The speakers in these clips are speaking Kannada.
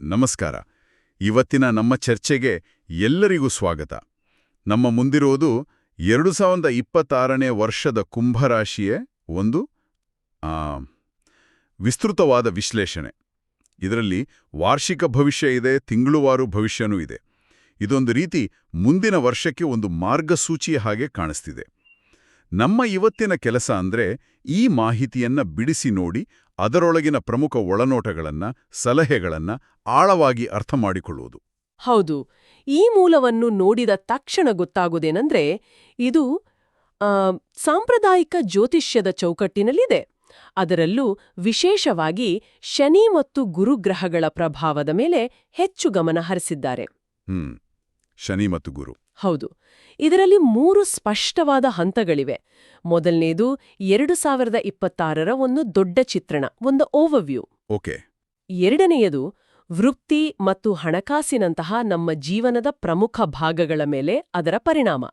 ನಮಸ್ಕಾರ. ಇವತ್ತಿನ ನಮ್ಮ ಚರ್ಚೆಗೆ ಎಲ್ಲರಿಗೂ ಸ್ವಾಗತ. ನಮ್ಮ ಮುಂದಿರುವುದು ಎರಡು ಸಾವಿರದ ಇಪ್ಪತ್ತಾರನೇ ವರ್ಷದ ಕುಂಭರಾಶಿಯೇ ಒಂದು ವಿಸ್ತೃತವಾದ ವಿಶ್ಲೇಷಣೆ. ಇದರಲ್ಲಿ ವಾರ್ಷಿಕ ಭವಿಷ್ಯ ಇದೆ, ತಿಂಗಳುವಾರು ಭವಿಷ್ಯನೂ ಇದೆ. ಇದೊಂದು ರೀತಿ ಮುಂದಿನ ವರ್ಷಕ್ಕೆ ಒಂದು ಮಾರ್ಗಸೂಚಿಯ ಹಾಗೆ ಕಾಣಿಸ್ತಿದೆ. ನಮ್ಮ ಇವತ್ತಿನ ಕೆಲಸ ಅಂದ್ರೆ ಈ ಮಾಹಿತಿಯನ್ನ ಬಿಡಿಸಿ ನೋಡಿ ಅದರೊಳಗಿನ ಪ್ರಮುಖ ಒಳನೋಟಗಳನ್ನ ಸಲಹೆಗಳನ್ನ ಆಳವಾಗಿ ಅರ್ಥ ಮಾಡಿಕೊಳ್ಳುವುದು ಹೌದು. ಈ ಮೂಲವನ್ನು ನೋಡಿದ ತಕ್ಷಣ ಗೊತ್ತಾಗುವುದೇನೆಂದ್ರೆ ಇದು ಸಾಂಪ್ರದಾಯಿಕ ಜ್ಯೋತಿಷ್ಯದ ಚೌಕಟ್ಟಿನಲ್ಲಿದೆ. ಅದರಲ್ಲೂ ವಿಶೇಷವಾಗಿ ಶನಿ ಮತ್ತು ಗುರುಗ್ರಹಗಳ ಪ್ರಭಾವದ ಮೇಲೆ ಹೆಚ್ಚು ಗಮನ ಹರಿಸಿದ್ದಾರೆ. ಹ್ಮ್. ಶನಿ ಮತ್ತು ಗುರು. ಹೌದು. ಇದರಲ್ಲಿ ಮೂರು ಸ್ಪಷ್ಟವಾದ ಹಂತಗಳಿವೆ. ಮೊದಲನೇದು ಎರಡು ಸಾವಿರದ ಇಪ್ಪತ್ತಾರರ ಒಂದು ದೊಡ್ಡ ಚಿತ್ರಣ ಒಂದು ಓವರ್ವ್ಯೂ ಓಕೆ. ಎರಡನೆಯದು ವೃತ್ತಿ ಮತ್ತು ಹಣಕಾಸಿನಂತಹ ನಮ್ಮ ಜೀವನದ ಪ್ರಮುಖ ಭಾಗಗಳ ಮೇಲೆ ಅದರ ಪರಿಣಾಮ.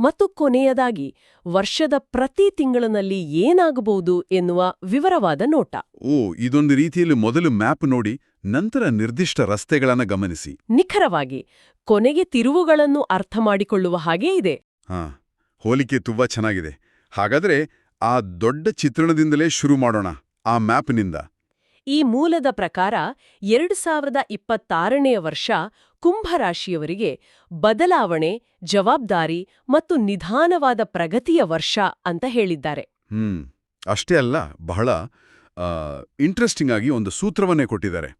ಮತ್ತು ಕೊನೆಯದಾಗಿ ವರ್ಷದ ಪ್ರತಿ ತಿಂಗಳಿನಲ್ಲಿ ಏನಾಗಬಹುದು ಎನ್ನುವ ವಿವರವಾದ ನೋಟ. ಓ ಇದೊಂದು ರೀತಿಯಲ್ಲಿ ಮೊದಲು ಮ್ಯಾಪ್ ನೋಡಿ ನಂತರ ನಿರ್ದಿಷ್ಟ ರಸ್ತೆಗಳನ್ನು ಗಮನಿಸಿ. ನಿಖರವಾಗಿ ಕೊನೆಗೆ ತಿರುವುಗಳನ್ನು ಅರ್ಥ ಮಾಡಿಕೊಳ್ಳುವ ಹಾಗೇ ಇದೆ. ಹಾ ಹೋಲಿಕೆ ತುಂಬಾ ಚೆನ್ನಾಗಿದೆ. ಹಾಗಾದ್ರೆ ಆ ದೊಡ್ಡ ಚಿತ್ರಣದಿಂದಲೇ ಶುರು ಮಾಡೋಣ ಆ ಮ್ಯಾಪ್ನಿಂದ. ಈ ಮೂಲದ ಪ್ರಕಾರ ಎರಡು ಸಾವಿರದ ಇಪ್ಪತ್ತಾರನೆಯ ವರ್ಷ ಕುಂಭರಾಶಿಯವರಿಗೆ ಬದಲಾವಣೆ ಜವಾಬ್ದಾರಿ ಮತ್ತು ನಿಧಾನವಾದ ಪ್ರಗತಿಯ ವರ್ಷ ಅಂತ ಹೇಳಿದ್ದಾರೆ. ಹ್ಮ್ ಅಷ್ಟೇ ಅಲ್ಲ ಬಹಳ ಇಂಟ್ರೆಸ್ಟಿಂಗ್ ಆಗಿ ಒಂದು ಸೂತ್ರವನ್ನೇ ಕೊಟ್ಟಿದ್ದಾರೆ.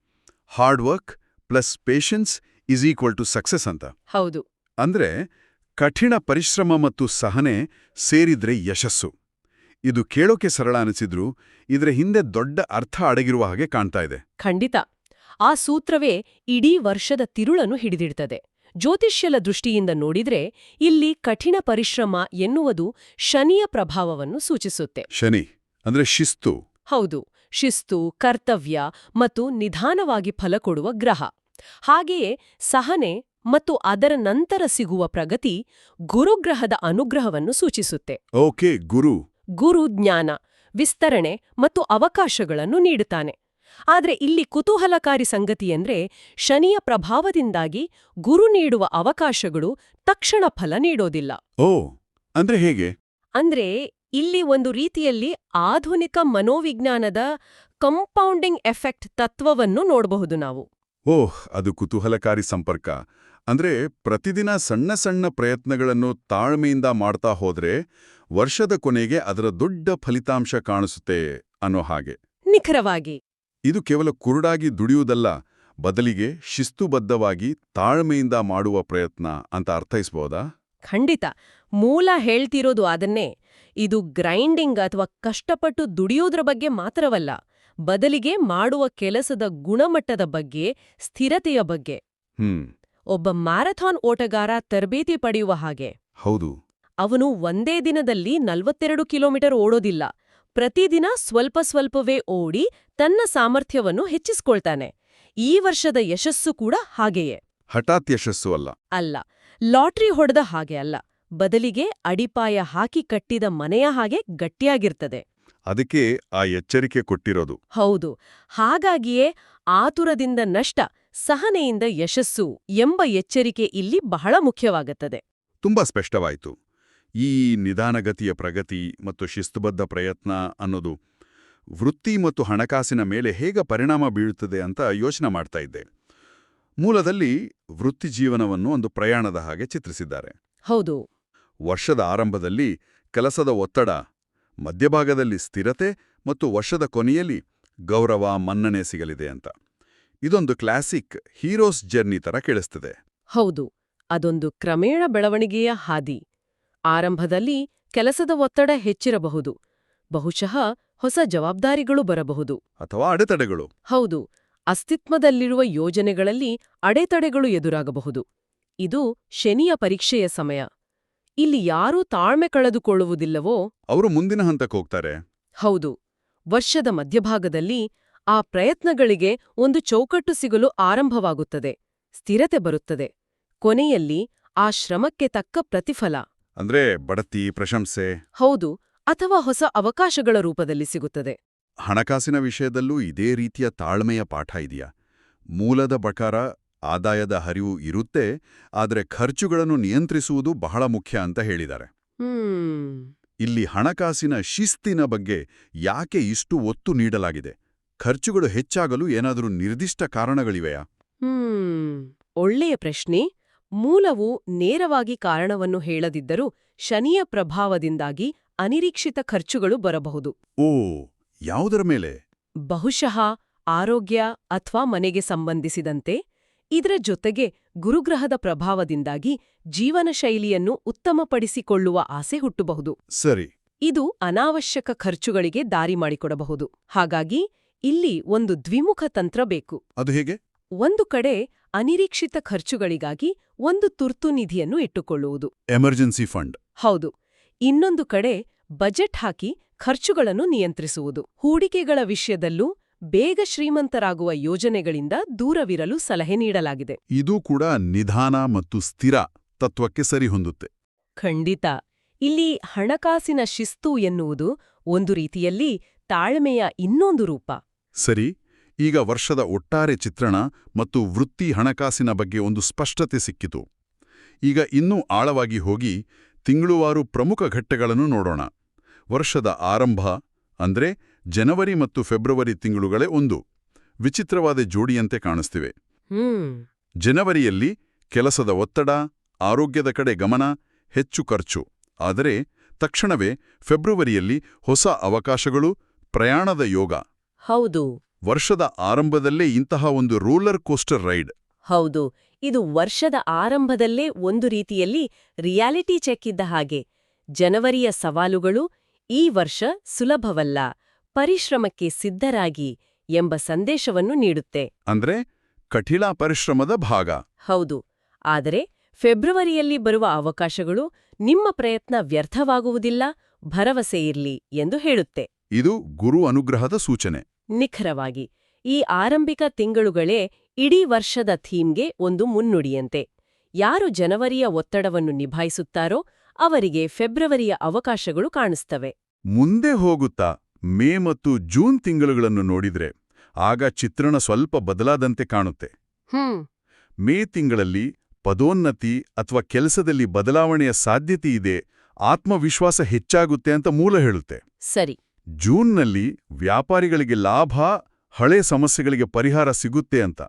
Hard work plus patience is equal to success ಅಂತ. ಹೌದು. ಅಂದ್ರೆ ಕಠಿಣ ಪರಿಶ್ರಮ ಮತ್ತು ಸಹನೆ ಸೇರಿದ್ರೆ ಯಶಸ್ಸು. ಇದು ಕೇಳೋಕೆ ಸರಳ ಅನಿಸಿದ್ರು ಇದರ ಹಿಂದೆ ದೊಡ್ಡ ಅರ್ಥ ಅಡಗಿರುವ ಹಾಗೆ ಕಾಣ್ತಾ ಇದೆ. ಖಂಡಿತ. ಆ ಸೂತ್ರವೇ ಇಡೀ ವರ್ಷದ ತಿರುಳನ್ನು ಹಿಡಿದಿಡ್ತದೆ. ಜ್ಯೋತಿಷ್ಯಲ ದೃಷ್ಟಿಯಿಂದ ನೋಡಿದ್ರೆ ಇಲ್ಲಿ ಕಠಿಣ ಪರಿಶ್ರಮ ಎನ್ನುವುದು ಶನಿಯ ಪ್ರಭಾವವನ್ನು ಸೂಚಿಸುತ್ತೆ. ಶನಿ ಅಂದ್ರೆ ಶಿಸ್ತು. ಹೌದು. ಶಿಸ್ತು ಕರ್ತವ್ಯ ಮತ್ತು ನಿಧಾನವಾಗಿ ಫಲ ಕೊಡುವ ಗ್ರಹ. ಹಾಗೆಯೇ ಸಹನೆ ಮತ್ತು ಅದರ ನಂತರ ಸಿಗುವ ಪ್ರಗತಿ ಗುರುಗ್ರಹದ ಅನುಗ್ರಹವನ್ನು ಸೂಚಿಸುತ್ತೆ. ಓಕೆ ಗುರು. ಗುರು ಜ್ಞಾನ ವಿಸ್ತರಣೆ ಮತ್ತು ಅವಕಾಶಗಳನ್ನು ನೀಡುತ್ತಾನೆ. ಆದರೆ ಇಲ್ಲಿ ಕುತೂಹಲಕಾರಿ ಸಂಗತಿಯೆಂದ್ರೆ ಶನಿಯ ಪ್ರಭಾವದಿಂದಾಗಿ ಗುರು ನೀಡುವ ಅವಕಾಶಗಳು ತಕ್ಷಣ ಫಲ ನೀಡೋದಿಲ್ಲ. ಓ ಅಂದ್ರೆ ಹೇಗೆ? ಅಂದ್ರೆ ಇಲ್ಲಿ ಒಂದು ರೀತಿಯಲ್ಲಿ ಆಧುನಿಕ ಮನೋವಿಜ್ಞಾನದ ಕಂಪೌಂಡಿಂಗ್ ಎಫೆಕ್ಟ್ ತತ್ವವನ್ನು ನೋಡಬಹುದು ನಾವು. ಓಹ್ ಅದು ಕುತೂಹಲಕಾರಿ ಸಂಪರ್ಕ. ಅಂದ್ರೆ ಪ್ರತಿದಿನ ಸಣ್ಣ ಸಣ್ಣ ಪ್ರಯತ್ನಗಳನ್ನು ತಾಳ್ಮೆಯಿಂದ ಮಾಡ್ತಾ ಹೋದ್ರೆ ವರ್ಷದ ಕೊನೆಗೆ ಅದರ ದೊಡ್ಡ ಫಲಿತಾಂಶ ಕಾಣಿಸುತ್ತೆ ಅನ್ನೋ ಹಾಗೆ. ನಿಖರವಾಗಿ. ಇದು ಕೇವಲ ಕುರುಡಾಗಿ ದುಡಿಯುವುದಲ್ಲ ಬದಲಿಗೆ ಶಿಸ್ತುಬದ್ಧವಾಗಿ ತಾಳ್ಮೆಯಿಂದ ಮಾಡುವ ಪ್ರಯತ್ನ ಅಂತ ಅರ್ಥೈಸಬಹುದಾ ಖಂಡಿತ. ಮೂಲ ಹೇಳ್ತಿರೋದು ಅದನ್ನೇ. ಇದು ಗ್ರೈಂಡಿಂಗ್ ಅಥವಾ ಕಷ್ಟಪಟ್ಟು ದುಡಿಯೋದ್ರ ಬಗ್ಗೆ ಮಾತ್ರವಲ್ಲ ಬದಲಿಗೆ ಮಾಡುವ ಕೆಲಸದ ಗುಣಮಟ್ಟದ ಬಗ್ಗೆ ಸ್ಥಿರತೆಯ ಬಗ್ಗೆ. ಒಬ್ಬ ಮ್ಯಾರಥಾನ್ ಓಟಗಾರ ತರಬೇತಿ ಪಡೆಯುವ ಹಾಗೆ. ಹೌದು. ಅವನು ಒಂದೇ ದಿನದಲ್ಲಿ ನಲ್ವತ್ತೆರಡು ಕಿಲೋಮೀಟರ್ ಓಡೋದಿಲ್ಲ. ಪ್ರತಿದಿನ ಸ್ವಲ್ಪ ಸ್ವಲ್ಪವೇ ಓಡಿ ತನ್ನ ಸಾಮರ್ಥ್ಯವನ್ನು ಹೆಚ್ಚಿಸ್ಕೊಳ್ತಾನೆ. ಈ ವರ್ಷದ ಯಶಸ್ಸು ಕೂಡ ಹಾಗೆಯೇ. ಹಠಾತ್ ಯಶಸ್ಸು ಅಲ್ಲ. ಅಲ್ಲ ಲಾಟ್ರಿ ಹೊಡೆದ ಹಾಗೆ ಅಲ್ಲ. ಬದಲಿಗೆ ಅಡಿಪಾಯ ಹಾಕಿ ಕಟ್ಟಿದ ಮನೆಯ ಹಾಗೆ ಗಟ್ಟಿಯಾಗಿರ್ತದೆ. ಅದಕ್ಕೆ ಆ ಎಚ್ಚರಿಕೆ ಕೊಟ್ಟಿರೋದು. ಹೌದು ಹಾಗಾಗಿಯೇ ಆತುರದಿಂದ ನಷ್ಟ ಸಹನೆಯಿಂದ ಯಶಸ್ಸು ಎಂಬ ಎಚ್ಚರಿಕೆ ಇಲ್ಲಿ ಬಹಳ ಮುಖ್ಯವಾಗುತ್ತದೆ. ತುಂಬಾ ಸ್ಪಷ್ಟವಾಯಿತು. ಈ ನಿಧಾನಗತಿಯ ಪ್ರಗತಿ ಮತ್ತು ಶಿಸ್ತುಬದ್ಧ ಪ್ರಯತ್ನ ಅನ್ನೋದು ವೃತ್ತಿ ಮತ್ತು ಹಣಕಾಸಿನ ಮೇಲೆ ಹೇಗೆ ಪರಿಣಾಮ ಬೀಳುತ್ತದೆ ಅಂತ ಯೋಚನೆ ಮಾಡ್ತಾ ಇದ್ದೆ. ಮೂಲದಲ್ಲಿ ವೃತ್ತಿ ಜೀವನವನ್ನು ಒಂದು ಪ್ರಯಾಣದ ಹಾಗೆ ಚಿತ್ರಿಸಿದ್ದಾರೆ. ಹೌದು. ವರ್ಷದ ಆರಂಭದಲ್ಲಿ ಕೆಲಸದ ಒತ್ತಡ ಮಧ್ಯಭಾಗದಲ್ಲಿ ಸ್ಥಿರತೆ ಮತ್ತು ವರ್ಷದ ಕೊನೆಯಲ್ಲಿ ಗೌರವ ಮನ್ನಣೆ ಸಿಗಲಿದೆ ಅಂತ. ಇದೊಂದು ಕ್ಲಾಸಿಕ್ ಹೀರೋಸ್ ಜರ್ನಿ ತರ ಕೇಳಿಸ್ತದೆ. ಹೌದು ಅದೊಂದು ಕ್ರಮೇಣ ಬೆಳವಣಿಗೆಯ ಹಾದಿ. ಆರಂಭದಲ್ಲಿ ಕೆಲಸದ ಒತ್ತಡ ಹೆಚ್ಚಿರಬಹುದು ಬಹುಶಃ ಹೊಸ ಜವಾಬ್ದಾರಿಗಳು ಬರಬಹುದು. ಅಥವಾ ಅಡೆತಡೆಗಳು. ಹೌದು ಅಸ್ತಿತ್ವದಲ್ಲಿರುವ ಯೋಜನೆಗಳಲ್ಲಿ ಅಡೆತಡೆಗಳು ಎದುರಾಗಬಹುದು. ಇದು ಶನಿಯ ಪರೀಕ್ಷೆಯ ಸಮಯ. ಇಲ್ಲಿ ಯಾರೂ ತಾಳ್ಮೆ ಕಳೆದುಕೊಳ್ಳುವುದಿಲ್ಲವೋ? ಅವರು ಮುಂದಿನ ಹಂತಕ್ಕೆ ಹೋಗ್ತಾರೆ. ಹೌದು. ವರ್ಷದ ಮಧ್ಯಭಾಗದಲ್ಲಿ ಆ ಪ್ರಯತ್ನಗಳಿಗೆ ಒಂದು ಚೌಕಟ್ಟು ಸಿಗಲು ಆರಂಭವಾಗುತ್ತದೆ. ಸ್ಥಿರತೆ ಬರುತ್ತದೆ. ಕೊನೆಯಲ್ಲಿ ಆ ಶ್ರಮಕ್ಕೆ ತಕ್ಕ ಪ್ರತಿಫಲ. ಅಂದ್ರೆ ಬಡತಿ ಪ್ರಶಂಸೆ. ಹೌದು ಅಥವಾ ಹೊಸ ಅವಕಾಶಗಳ ರೂಪದಲ್ಲಿ ಸಿಗುತ್ತದೆ. ಹಣಕಾಸಿನ ವಿಷಯದಲ್ಲೂ ಇದೇ ರೀತಿಯ ತಾಳ್ಮೆಯ ಪಾಠ ಇದೆಯಾ? ಮೂಲದ ಪ್ರಕಾರ ಆದಾಯದ ಹರಿವು ಇರುತ್ತೆ ಆದರೆ ಖರ್ಚುಗಳನ್ನು ನಿಯಂತ್ರಿಸುವುದು ಬಹಳ ಮುಖ್ಯ ಅಂತ ಹೇಳಿದ್ದಾರೆ. ಇಲ್ಲಿ ಹಣಕಾಸಿನ ಶಿಸ್ತಿನ ಬಗ್ಗೆ ಯಾಕೆ ಇಷ್ಟು ಒತ್ತು ನೀಡಲಾಗಿದೆ? ಖರ್ಚುಗಳು ಹೆಚ್ಚಾಗಲು ಏನಾದರೂ ನಿರ್ದಿಷ್ಟ ಕಾರಣಗಳಿವೆಯಾ? ಒಳ್ಳೆಯ ಪ್ರಶ್ನೆ. ಮೂಲವು ನೇರವಾಗಿ ಕಾರಣವನ್ನು ಹೇಳದಿದ್ದರೂ ಶನಿಯ ಪ್ರಭಾವದಿಂದಾಗಿ ಅನಿರೀಕ್ಷಿತ ಖರ್ಚುಗಳು ಬರಬಹುದು. ಓ ಯಾವುದರ ಮೇಲೆ? ಬಹುಶಃ ಆರೋಗ್ಯ ಅಥವಾ ಮನೆಗೆ ಸಂಬಂಧಿಸಿದಂತೆ. ಇದರ ಜೊತೆಗೆ ಗುರುಗ್ರಹದ ಪ್ರಭಾವದಿಂದಾಗಿ ಜೀವನ ಶೈಲಿಯನ್ನು ಉತ್ತಮಪಡಿಸಿಕೊಳ್ಳುವ ಆಸೆ ಹುಟ್ಟಬಹುದು. ಸರಿ. ಇದು ಅನಾವಶ್ಯಕ ಖರ್ಚುಗಳಿಗೆ ದಾರಿ ಮಾಡಿಕೊಡಬಹುದು. ಹಾಗಾಗಿ ಇಲ್ಲಿ ಒಂದು ದ್ವಿಮುಖ ತಂತ್ರ ಬೇಕು. ಅದು ಹೇಗೆ? ಒಂದು ಕಡೆ ಅನಿರೀಕ್ಷಿತ ಖರ್ಚುಗಳಿಗಾಗಿ ಒಂದು ತುರ್ತು ನಿಧಿಯನ್ನು ಇಟ್ಟುಕೊಳ್ಳುವುದು. Emergency fund. ಹೌದು. ಇನ್ನೊಂದು ಕಡೆ ಬಜೆಟ್ ಹಾಕಿ ಖರ್ಚುಗಳನ್ನು ನಿಯಂತ್ರಿಸುವುದು. ಹೂಡಿಕೆಗಳ ವಿಷಯದಲ್ಲೂ ಬೇಗ ಶ್ರೀಮಂತರಾಗುವ ಯೋಜನೆಗಳಿಂದ ದೂರವಿರಲು ಸಲಹೆ ನೀಡಲಾಗಿದೆ. ಇದು ಕೂಡ ನಿಧಾನ ಮತ್ತು ಸ್ಥಿರ ತತ್ವಕ್ಕೆ ಸರಿಹೊಂದುತ್ತೆ. ಖಂಡಿತ. ಇಲ್ಲಿ ಹಣಕಾಸಿನ ಶಿಸ್ತು ಎನ್ನುವುದು ಒಂದು ರೀತಿಯಲ್ಲಿ ತಾಳ್ಮೆಯ ಇನ್ನೊಂದು ರೂಪ. ಸರಿ ಈಗ ವರ್ಷದ ಒಟ್ಟಾರೆ ಚಿತ್ರಣ ಮತ್ತು ವೃತ್ತಿ ಹಣಕಾಸಿನ ಬಗ್ಗೆ ಒಂದು ಸ್ಪಷ್ಟತೆ ಸಿಕ್ಕಿತು. ಈಗ ಇನ್ನೂ ಆಳವಾಗಿ ಹೋಗಿ ತಿಂಗಳುವಾರು ಪ್ರಮುಖ ಘಟ್ಟಗಳನ್ನು ನೋಡೋಣ. ವರ್ಷದ ಆರಂಭ ಅಂದ್ರೆ ಜನವರಿ ಮತ್ತು ಫೆಬ್ರವರಿ ತಿಂಗಳುಗಳೇ ಒಂದು. ವಿಚಿತ್ರವಾದ ಜೋಡಿಯಂತೆ ಕಾಣಿಸ್ತಿವೆ. ಹ್ಮ್. ಜನವರಿಯಲ್ಲಿ ಕೆಲಸದ ಒತ್ತಡ ಆರೋಗ್ಯದ ಕಡೆ ಗಮನ ಹೆಚ್ಚು ಖರ್ಚು. ಆದರೆ ತಕ್ಷಣವೇ ಫೆಬ್ರವರಿಯಲ್ಲಿ ಹೊಸ ಅವಕಾಶಗಳು ಪ್ರಯಾಣದ ಯೋಗ. ಹೌದು. ವರ್ಷದ ಆರಂಭದಲ್ಲೇ ಇಂತಹ ಒಂದು ರೋಲರ್ ಕೋಸ್ಟರ್ ರೈಡ್. ಹೌದು. ಇದು ವರ್ಷದ ಆರಂಭದಲ್ಲೇ ಒಂದು ರೀತಿಯಲ್ಲಿ ರಿಯಾಲಿಟಿ ಚೆಕ್ ಇದ್ದ ಹಾಗೆ. ಜನವರಿಯ ಸವಾಲುಗಳು ಈ ವರ್ಷ ಸುಲಭವಲ್ಲ ಪರಿಶ್ರಮಕ್ಕೆ ಸಿದ್ಧರಾಗಿ ಎಂಬ ಸಂದೇಶವನ್ನು ನೀಡುತ್ತೆ. ಅಂದ್ರೆ ಕಠಿಣ ಪರಿಶ್ರಮದ ಭಾಗ. ಹೌದು ಆದರೆ ಫೆಬ್ರವರಿಯಲ್ಲಿ ಬರುವ ಅವಕಾಶಗಳು ನಿಮ್ಮ ಪ್ರಯತ್ನ ವ್ಯರ್ಥವಾಗುವುದಿಲ್ಲ ಭರವಸೆ ಇರ್ಲಿ ಎಂದು ಹೇಳುತ್ತೆ. ಇದು ಗುರು ಅನುಗ್ರಹದ ಸೂಚನೆ. ನಿಖರವಾಗಿ ಈ ಆರಂಭಿಕ ತಿಂಗಳುಗಳೇ ಇಡೀ ವರ್ಷದ ಥೀಮ್ಗೆ ಒಂದು ಮುನ್ನುಡಿಯಂತೆ. ಯಾರು ಜನವರಿಯ ಒತ್ತಡವನ್ನು ನಿಭಾಯಿಸುತ್ತಾರೋ ಅವರಿಗೆ ಫೆಬ್ರವರಿಯ ಅವಕಾಶಗಳು ಕಾಣಿಸ್ತವೆ. ಮುಂದೆ ಹೋಗುತ್ತಾ ಮೇ ಮತ್ತು ಜೂನ್ ತಿಂಗಳುಗಳನ್ನು ನೋಡಿದ್ರೆ ಆಗ ಚಿತ್ರಣ ಸ್ವಲ್ಪ ಬದಲಾದಂತೆ ಕಾಣುತ್ತೆ. ಹ್ಮ್. ಮೇ ತಿಂಗಳಲ್ಲಿ ಪದೋನ್ನತಿ ಅಥವಾ ಕೆಲಸದಲ್ಲಿ ಬದಲಾವಣೆಯ ಸಾಧ್ಯತೆ ಇದೆ ಆತ್ಮವಿಶ್ವಾಸ ಹೆಚ್ಚಾಗುತ್ತೆ ಅಂತ ಮೂಲ ಹೇಳುತ್ತೆ. ಸರಿ. ಜೂನ್ನಲ್ಲಿ ವ್ಯಾಪಾರಿಗಳಿಗೆ ಲಾಭ ಹಳೆ ಸಮಸ್ಯೆಗಳಿಗೆ ಪರಿಹಾರ ಸಿಗುತ್ತೆ ಅಂತ.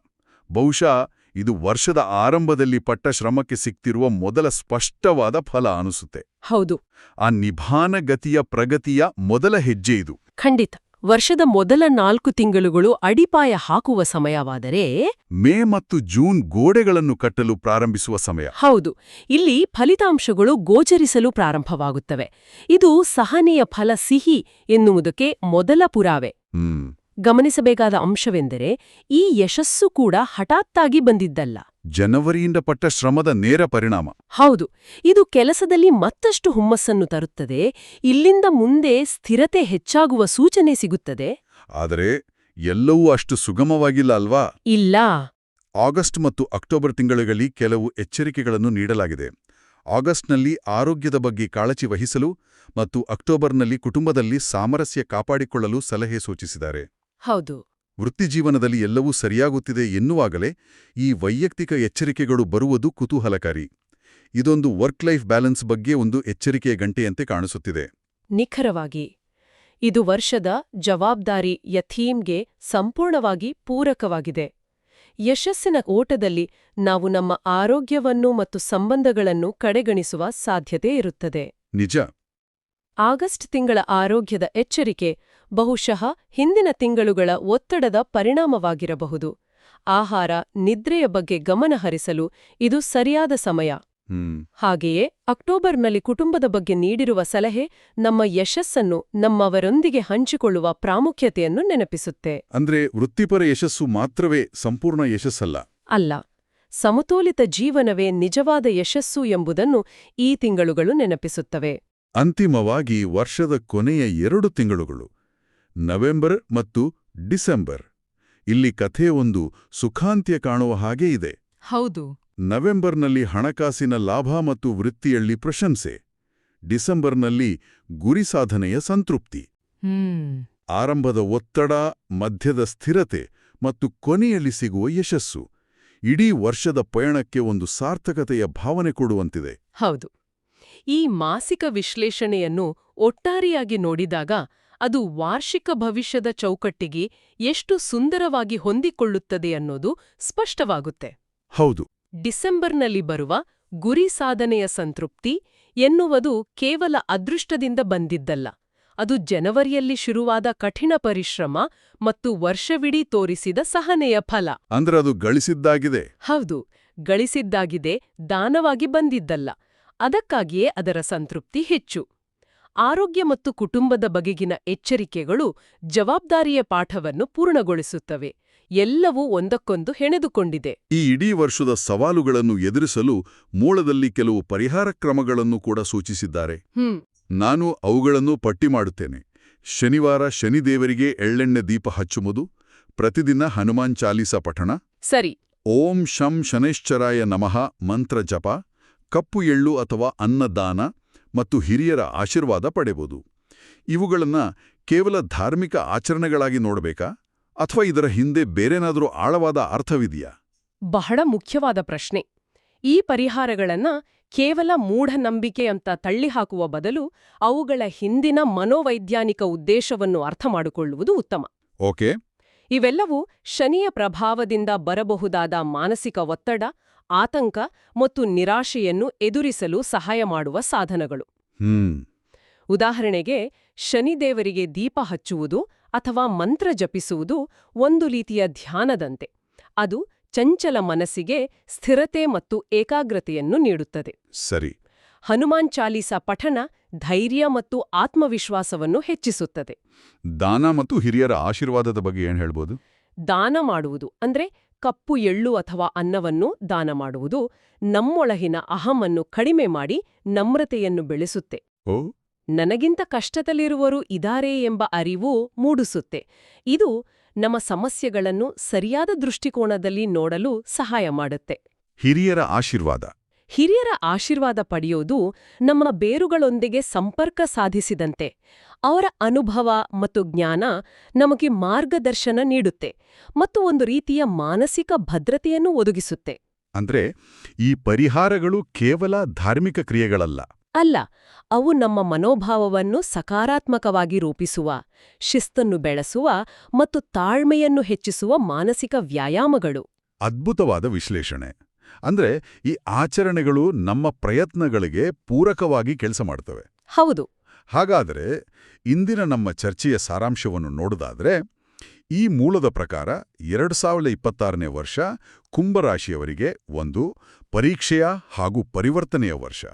ಬಹುಶಃ ಇದು ವರ್ಷದ ಆರಂಭದಲ್ಲಿ ಪಟ್ಟ ಶ್ರಮಕ್ಕೆ ಸಿಕ್ತಿರುವ ಮೊದಲ ಸ್ಪಷ್ಟವಾದ ಫಲ ಅನಿಸುತ್ತೆ. ಹೌದು. ಆ ನಿಭಾನಗತಿಯ ಪ್ರಗತಿಯ ಮೊದಲ ಹೆಜ್ಜೆ ಇದು. ಖಂಡಿತ. ವರ್ಷದ ಮೊದಲ ನಾಲ್ಕು ತಿಂಗಳುಗಳು ಅಡಿಪಾಯ ಹಾಕುವ ಸಮಯವಾದರೆ ಮೇ ಮತ್ತು ಜೂನ್ ಗೋಡೆಗಳನ್ನು ಕಟ್ಟಲು ಪ್ರಾರಂಭಿಸುವ ಸಮಯ. ಹೌದು. ಇಲ್ಲಿ ಫಲಿತಾಂಶಗಳು ಗೋಚರಿಸಲು ಪ್ರಾರಂಭವಾಗುತ್ತವೆ. ಇದು ಸಹನೆಯ ಫಲ ಸಿಹಿ ಎನ್ನುವುದಕ್ಕೆ ಮೊದಲ ಪುರಾವೆ. ಗಮನಿಸಬೇಕಾದ ಅಂಶವೆಂದರೆ ಈ ಯಶಸ್ಸು ಕೂಡ ಹಠಾತ್ತಾಗಿ ಬಂದಿದ್ದಲ್ಲ. ಜನವರಿಯಿಂದ ಪಟ್ಟ ಶ್ರಮದ ನೇರ ಪರಿಣಾಮ. ಹೌದು ಇದು ಕೆಲಸದಲ್ಲಿ ಮತ್ತಷ್ಟು ಹುಮ್ಮಸ್ಸನ್ನು ತರುತ್ತದೆ ಇಲ್ಲಿಂದ ಮುಂದೆ ಸ್ಥಿರತೆ ಹೆಚ್ಚಾಗುವ ಸೂಚನೆ ಸಿಗುತ್ತದೆ. ಆದರೆ ಎಲ್ಲವೂ ಅಷ್ಟು ಸುಗಮವಾಗಿಲ್ಲ ಅಲ್ವಾ? ಇಲ್ಲ. ಆಗಸ್ಟ್ ಮತ್ತು ಅಕ್ಟೋಬರ್ ತಿಂಗಳಲ್ಲಿ ಕೆಲವು ಎಚ್ಚರಿಕೆಗಳನ್ನು ನೀಡಲಾಗಿದೆ. ಆಗಸ್ಟ್ನಲ್ಲಿ ಆರೋಗ್ಯದ ಬಗ್ಗೆ ಕಾಳಜಿ ವಹಿಸಲು ಮತ್ತು ಅಕ್ಟೋಬರ್ನಲ್ಲಿ ಕುಟುಂಬದಲ್ಲಿ ಸಾಮರಸ್ಯ ಕಾಪಾಡಿಕೊಳ್ಳಲು ಸಲಹೆ ಸೂಚಿಸಿದ್ದಾರೆ. ಹೌದು. ವೃತ್ತಿಜೀವನದಲ್ಲಿ ಎಲ್ಲವೂ ಸರಿಯಾಗುತ್ತಿದೆ ಎನ್ನುವಾಗಲೇ ಈ ವೈಯಕ್ತಿಕ ಎಚ್ಚರಿಕೆಗಳು ಬರುವುದು ಕುತೂಹಲಕಾರಿ. ಇದೊಂದು ವರ್ಕ್ ಲೈಫ್ ಬ್ಯಾಲೆನ್ಸ್ ಬಗ್ಗೆ ಒಂದು ಎಚ್ಚರಿಕೆಯ ಗಂಟೆಯಂತೆ ಕಾಣಿಸುತ್ತಿದೆ. ನಿಖರವಾಗಿ ಇದು ವರ್ಷದ ಜವಾಬ್ದಾರಿ ಯಥೀಮ್ಗೆ ಸಂಪೂರ್ಣವಾಗಿ ಪೂರಕವಾಗಿದೆ. ಯಶಸ್ಸಿನ ಓಟದಲ್ಲಿ ನಾವು ನಮ್ಮ ಆರೋಗ್ಯವನ್ನು ಮತ್ತು ಸಂಬಂಧಗಳನ್ನು ಕಡೆಗಣಿಸುವ ಸಾಧ್ಯತೆ ಇರುತ್ತದೆ. ನಿಜ. ಆಗಸ್ಟ್ ತಿಂಗಳ ಆರೋಗ್ಯದ ಎಚ್ಚರಿಕೆ ಬಹುಶಃ ಹಿಂದಿನ ತಿಂಗಳುಗಳ ಒತ್ತಡದ ಪರಿಣಾಮವಾಗಿರಬಹುದು. ಆಹಾರ ನಿದ್ರೆಯ ಬಗ್ಗೆ ಗಮನ ಹರಿಸಲು ಇದು ಸರಿಯಾದ ಸಮಯ. ಹಾಗೆಯೇ ಅಕ್ಟೋಬರ್ನಲ್ಲಿ ಕುಟುಂಬದ ಬಗ್ಗೆ ನೀಡಿರುವ ಸಲಹೆ ನಮ್ಮ ಯಶಸ್ಸನ್ನು ನಮ್ಮವರೊಂದಿಗೆ ಹಂಚಿಕೊಳ್ಳುವ ಪ್ರಾಮುಖ್ಯತೆಯನ್ನು ನೆನಪಿಸುತ್ತೆ. ಅಂದ್ರೆ ವೃತ್ತಿಪರ ಯಶಸ್ಸು ಮಾತ್ರವೇ ಸಂಪೂರ್ಣ ಯಶಸ್ಸಲ್ಲ? ಅಲ್ಲ. ಸಮತೋಲಿತ ಜೀವನವೇ ನಿಜವಾದ ಯಶಸ್ಸು ಎಂಬುದನ್ನು ಈ ತಿಂಗಳುಗಳು ನೆನಪಿಸುತ್ತವೆ. ಅಂತಿಮವಾಗಿ ವರ್ಷದ ಕೊನೆಯ ಎರಡು ತಿಂಗಳುಗಳು. ನವೆಂಬರ್ ಮತ್ತು ಡಿಸೆಂಬರ್. ಇಲ್ಲಿ ಕಥೆ ಒಂದು ಸುಖಾಂತ್ಯ ಕಾಣುವ ಹಾಗೆ ಇದೆ. ಹೌದು. ನವೆಂಬರ್ನಲ್ಲಿ ಹಣಕಾಸಿನ ಲಾಭ ಮತ್ತು ವೃತ್ತಿಯಲ್ಲಿ ಪ್ರಶಂಸೆ. ಡಿಸೆಂಬರ್ನಲ್ಲಿ ಗುರಿ ಸಾಧನೆಯ ಸಂತೃಪ್ತಿ. ಆರಂಭದ ಒತ್ತಡ ಮಧ್ಯದ ಸ್ಥಿರತೆ ಮತ್ತು ಕೊನೆಯಲ್ಲಿ ಸಿಗುವ ಯಶಸ್ಸು. ಇಡೀ ವರ್ಷದ ಪಯಣಕ್ಕೆ ಒಂದು ಸಾರ್ಥಕತೆಯ ಭಾವನೆ ಕೊಡುವಂತಿದೆ. ಹೌದು. ಈ ಮಾಸಿಕ ವಿಶ್ಲೇಷಣೆಯನ್ನು ಒಟ್ಟಾರೆಯಾಗಿ ನೋಡಿದಾಗ ಅದು ವಾರ್ಷಿಕ ಭವಿಷ್ಯದ ಚೌಕಟ್ಟಿಗೆ ಎಷ್ಟು ಸುಂದರವಾಗಿ ಹೊಂದಿಕೊಳ್ಳುತ್ತದೆ ಅನ್ನೋದು ಸ್ಪಷ್ಟವಾಗುತ್ತೆ. ಹೌದು. ಡಿಸೆಂಬರ್ನಲ್ಲಿ ಬರುವ ಗುರಿ ಸಾಧನೆಯ ಸಂತೃಪ್ತಿ ಎನ್ನುವುದು ಕೇವಲ ಅದೃಷ್ಟದಿಂದ ಬಂದಿದ್ದಲ್ಲ. ಅದು ಜನವರಿಯಲ್ಲಿ ಶುರುವಾದ ಕಠಿಣ ಪರಿಶ್ರಮ ಮತ್ತು ವರ್ಷವಿಡೀ ತೋರಿಸಿದ ಸಹನೆಯ ಫಲ. ಅಂದ್ರೆ ಅದು ಗಳಿಸಿದ್ದಾಗಿದೆ. ಹೌದು ಗಳಿಸಿದ್ದಾಗಿದೆ ದಾನವಾಗಿ ಬಂದಿದ್ದಲ್ಲ. ಅದಕ್ಕಾಗಿಯೇ ಅದರ ಸಂತೃಪ್ತಿ ಹೆಚ್ಚು. ಆರೋಗ್ಯ ಮತ್ತು ಕುಟುಂಬದ ಬಗೆಗಿನ ಎಚ್ಚರಿಕೆಗಳು ಜವಾಬ್ದಾರಿಯ ಪಾಠವನ್ನು ಪೂರ್ಣಗೊಳಿಸುತ್ತವೆ. ಎಲ್ಲವೂ ಒಂದಕ್ಕೊಂದು ಹೆಣೆದುಕೊಂಡಿದೆ. ಈ ಇಡೀ ವರ್ಷದ ಸವಾಲುಗಳನ್ನು ಎದುರಿಸಲು ಮೂಲದಲ್ಲಿ ಕೆಲವು ಪರಿಹಾರ ಕ್ರಮಗಳನ್ನು ಕೂಡ ಸೂಚಿಸಿದ್ದಾರೆ. ನಾನು ಅವುಗಳನ್ನು ಪಟ್ಟಿ ಮಾಡುತ್ತೇನೆ. ಶನಿವಾರ ಶನಿದೇವರಿಗೆ ಎಳ್ಳೆಣ್ಣೆ ದೀಪ ಹಚ್ಚುವುದು ಪ್ರತಿದಿನ ಹನುಮಾನ್ ಚಾಲೀಸ ಪಠಣ ಸರಿ. ಓಂ ಶಂ ಶನೈಶ್ಚರಾಯ ನಮಃ ಮಂತ್ರ ಜಪ ಕಪ್ಪು ಎಳ್ಳು ಅಥವಾ ಅನ್ನದಾನ ಮತ್ತು ಹಿರಿಯರ ಆಶೀರ್ವಾದ ಪಡೆಯಬಹುದು ಇವುಗಳನ್ನು ಕೇವಲ ಧಾರ್ಮಿಕ ಆಚರಣೆಗಳಾಗಿ ನೋಡಬೇಕಾ? ಅಥವಾ ಇದರ ಹಿಂದೆ ಬೇರೆನಾದರೂ ಆಳವಾದ ಅರ್ಥವಿದೆಯಾ? ಬಹಳ ಮುಖ್ಯವಾದ ಪ್ರಶ್ನೆ. ಈ ಪರಿಹಾರಗಳನ್ನ ಕೇವಲ ಮೂಢನಂಬಿಕೆ ಅಂತ ತಳ್ಳಿಹಾಕುವ ಬದಲು ಅವುಗಳ ಹಿಂದಿನ ಮನೋವೈಜ್ಞಾನಿಕ ಉದ್ದೇಶವನ್ನು ಅರ್ಥ ಮಾಡಿಕೊಳ್ಳುವುದು ಉತ್ತಮ. ಓಕೆ. ಇವೆಲ್ಲವೂ ಶನಿಯ ಪ್ರಭಾವದಿಂದ ಬರಬಹುದಾದ ಮಾನಸಿಕ ಒತ್ತಡ ಆತಂಕ ಮತ್ತು ನಿರಾಶೆಯನ್ನು ಎದುರಿಸಲು ಸಹಾಯ ಮಾಡುವ ಸಾಧನಗಳು. ಉದಾಹರಣೆಗೆ ಶನಿದೇವರಿಗೆ ದೀಪ ಹಚ್ಚುವುದು ಅಥವಾ ಮಂತ್ರ ಜಪಿಸುವುದು ಒಂದು ರೀತಿಯ ಧ್ಯಾನದಂತೆ. ಅದು ಚಂಚಲ ಮನಸ್ಸಿಗೆ ಸ್ಥಿರತೆ ಮತ್ತು ಏಕಾಗ್ರತೆಯನ್ನು ನೀಡುತ್ತದೆ. ಸರಿ. ಹನುಮಾನ್ ಚಾಲೀಸ ಪಠಣ ಧೈರ್ಯ ಮತ್ತು ಆತ್ಮವಿಶ್ವಾಸವನ್ನು ಹೆಚ್ಚಿಸುತ್ತದೆ. ದಾನ ಮತ್ತು ಹಿರಿಯರ ಆಶೀರ್ವಾದದ ಬಗ್ಗೆ ಏನು ಹೇಳ್ಬೋದು? ದಾನ ಮಾಡುವುದು ಅಂದ್ರೆ ಕಪ್ಪು ಎಳ್ಳು ಅಥವಾ ಅನ್ನವನ್ನು ದಾನ ಮಾಡುವುದು ನಮ್ಮೊಳಗಿನ ಅಹಮನ್ನು ಕಡಿಮೆ ಮಾಡಿ ನಮ್ರತೆಯನ್ನು ಬೆಳೆಸುತ್ತೆ. ನನಗಿಂತ ಕಷ್ಟದಲ್ಲಿರುವರು ಇದಾರೆ ಎಂಬ ಅರಿವು ಮೂಡಿಸುತ್ತೆ. ಇದು ನಮ್ಮ ಸಮಸ್ಯೆಗಳನ್ನು ಸರಿಯಾದ ದೃಷ್ಟಿಕೋನದಲ್ಲಿ ನೋಡಲು ಸಹಾಯ ಮಾಡುತ್ತೆ. ಹಿರಿಯರ ಆಶೀರ್ವಾದ. ಹಿರಿಯರ ಆಶೀರ್ವಾದ ಪಡೆಯೋದು ನಮ್ಮ ಬೇರುಗಳೊಂದಿಗೆ ಸಂಪರ್ಕ ಸಾಧಿಸಿದಂತೆ. ಅವರ ಅನುಭವ ಮತ್ತು ಜ್ಞಾನ ನಮಗೆ ಮಾರ್ಗದರ್ಶನ ನೀಡುತ್ತೆ ಮತ್ತು ಒಂದು ರೀತಿಯ ಮಾನಸಿಕ ಭದ್ರತೆಯನ್ನು ಒದಗಿಸುತ್ತೆ. ಅಂದ್ರೆ ಈ ಪರಿಹಾರಗಳು ಕೇವಲ ಧಾರ್ಮಿಕ ಕ್ರಿಯೆಗಳಲ್ಲ. ಅಲ್ಲ ಅವು ನಮ್ಮ ಮನೋಭಾವವನ್ನು ಸಕಾರಾತ್ಮಕವಾಗಿ ರೂಪಿಸುವ ಶಿಸ್ತನ್ನು ಬೆಳೆಸುವ ಮತ್ತು ತಾಳ್ಮೆಯನ್ನು ಹೆಚ್ಚಿಸುವ ಮಾನಸಿಕ ವ್ಯಾಯಾಮಗಳು. ಅದ್ಭುತವಾದ ವಿಶ್ಲೇಷಣೆ. ಅಂದ್ರೆ ಈ ಆಚರಣೆಗಳು ನಮ್ಮ ಪ್ರಯತ್ನಗಳಿಗೆ ಪೂರಕವಾಗಿ ಕೆಲಸ ಮಾಡ್ತವೆ. ಹೌದು. ಹಾಗಾದರೆ ಇಂದಿನ ನಮ್ಮ ಚರ್ಚೆಯ ಸಾರಾಂಶವನ್ನು ನೋಡುದಾದ್ರೆ ಈ ಮೂಲದ ಪ್ರಕಾರ ಎರಡು ಸಾವಿರದ ಇಪ್ಪತ್ತಾರನೇ ವರ್ಷ ಕುಂಭರಾಶಿಯವರಿಗೆ ಒಂದು ಪರೀಕ್ಷೆಯ ಹಾಗೂ ಪರಿವರ್ತನೆಯ ವರ್ಷ.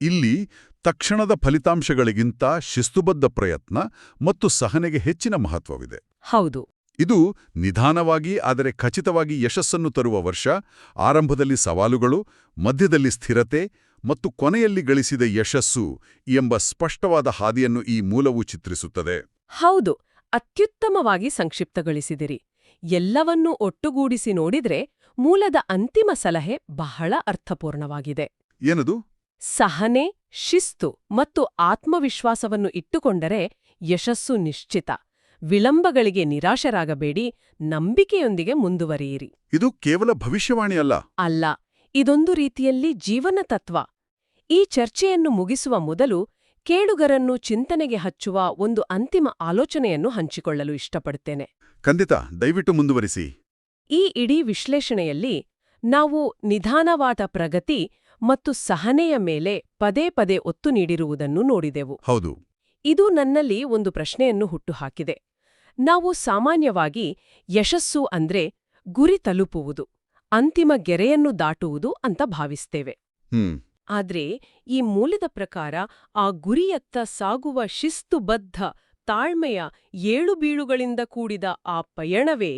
ಇಲ್ಲಿ ತಕ್ಷಣದ ಫಲಿತಾಂಶಗಳಿಗಿಂತ ಶಿಸ್ತುಬದ್ಧ ಪ್ರಯತ್ನ ಮತ್ತು ಸಹನೆಗೆ ಹೆಚ್ಚಿನ ಮಹತ್ವವಿದೆ. ಹೌದು. ಇದು ನಿಧಾನವಾಗಿ ಆದರೆ ಖಚಿತವಾಗಿ ಯಶಸ್ಸನ್ನು ತರುವ ವರ್ಷ. ಆರಂಭದಲ್ಲಿ ಸವಾಲುಗಳು ಮಧ್ಯದಲ್ಲಿ ಸ್ಥಿರತೆ ಮತ್ತು ಕೊನೆಯಲ್ಲಿ ಗಳಿಸಿದ ಯಶಸ್ಸು ಎಂಬ ಸ್ಪಷ್ಟವಾದ ಹಾದಿಯನ್ನು ಈ ಮೂಲವು ಚಿತ್ರಿಸುತ್ತದೆ. ಹೌದು ಅತ್ಯುತ್ತಮವಾಗಿ ಸಂಕ್ಷಿಪ್ತಗೊಳಿಸಿದಿರಿ. ಎಲ್ಲವನ್ನೂ ಒಟ್ಟುಗೂಡಿಸಿ ನೋಡಿದ್ರೆ ಮೂಲದ ಅಂತಿಮ ಸಲಹೆ ಬಹಳ ಅರ್ಥಪೂರ್ಣವಾಗಿದೆ. ಏನದು? ಸಹನೆ ಶಿಸ್ತು ಮತ್ತು ಆತ್ಮವಿಶ್ವಾಸವನ್ನು ಇಟ್ಟುಕೊಂಡರೆ ಯಶಸ್ಸು ನಿಶ್ಚಿತ. ವಿಳಂಬಗಳಿಗೆ ನಿರಾಶರಾಗಬೇಡಿ ನಂಬಿಕೆಯೊಂದಿಗೆ ಮುಂದುವರಿಯಿರಿ. ಇದು ಕೇವಲ ಭವಿಷ್ಯವಾಣಿ ಅಲ್ಲ. ಅಲ್ಲ ಇದೊಂದು ರೀತಿಯಲ್ಲಿ ಜೀವನ ತತ್ವ. ಈ ಚರ್ಚೆಯನ್ನು ಮುಗಿಸುವ ಮೊದಲು ಕೇಳುಗರನ್ನು ಚಿಂತನೆಗೆ ಹಚ್ಚುವ ಒಂದು ಅಂತಿಮ ಆಲೋಚನೆಯನ್ನು ಹಂಚಿಕೊಳ್ಳಲು ಇಷ್ಟಪಡುತ್ತೇನೆ. ಖಂಡಿತ ದಯವಿಟ್ಟು ಮುಂದುವರಿಸಿ. ಈ ಇಡೀ ವಿಶ್ಲೇಷಣೆಯಲ್ಲಿ ನಾವು ನಿಧಾನವಾದ ಪ್ರಗತಿ ಮತ್ತು ಸಹನೆಯ ಮೇಲೆ ಪದೇ ಪದೇ ಒತ್ತು ನೀಡಿರುವುದನ್ನು ನೋಡಿದೆವು. ಹೌದು. ಇದು ನನ್ನಲ್ಲಿ ಒಂದು ಪ್ರಶ್ನೆಯನ್ನು ಹುಟ್ಟುಹಾಕಿದೆ. ನಾವು ಸಾಮಾನ್ಯವಾಗಿ ಯಶಸ್ಸು ಅಂದ್ರೆ ಗುರಿ ತಲುಪುವುದು ಅಂತಿಮ ಗೆರೆಯನ್ನು ದಾಟುವುದು ಅಂತ ಭಾವಿಸ್ತೇವೆ. ಆದ್ರೆ ಈ ಮೂಲದ ಪ್ರಕಾರ ಆ ಗುರಿಯತ್ತ ಸಾಗುವ ಶಿಸ್ತುಬದ್ಧ ತಾಳ್ಮೆಯ ಏಳು ಬೀಳುಗಳಿಂದ ಕೂಡಿದ ಆ ಪಯಣವೇ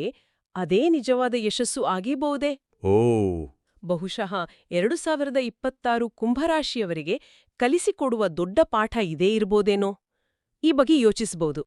ಅದೇ ನಿಜವಾದ ಯಶಸ್ಸು ಆಗಿಬಹುದೇ? ಓ. ಬಹುಶಃ ಎರಡು ಸಾವಿರದ ಇಪ್ಪತ್ತಾರು ಕುಂಭರಾಶಿಯವರಿಗೆ ಕಲಿಸಿಕೊಡುವ ದೊಡ್ಡ ಪಾಠ ಇದೇ ಇರ್ಬೋದೇನೋ? ಈ ಬಗ್ಗೆ ಯೋಚಿಸಬಹುದು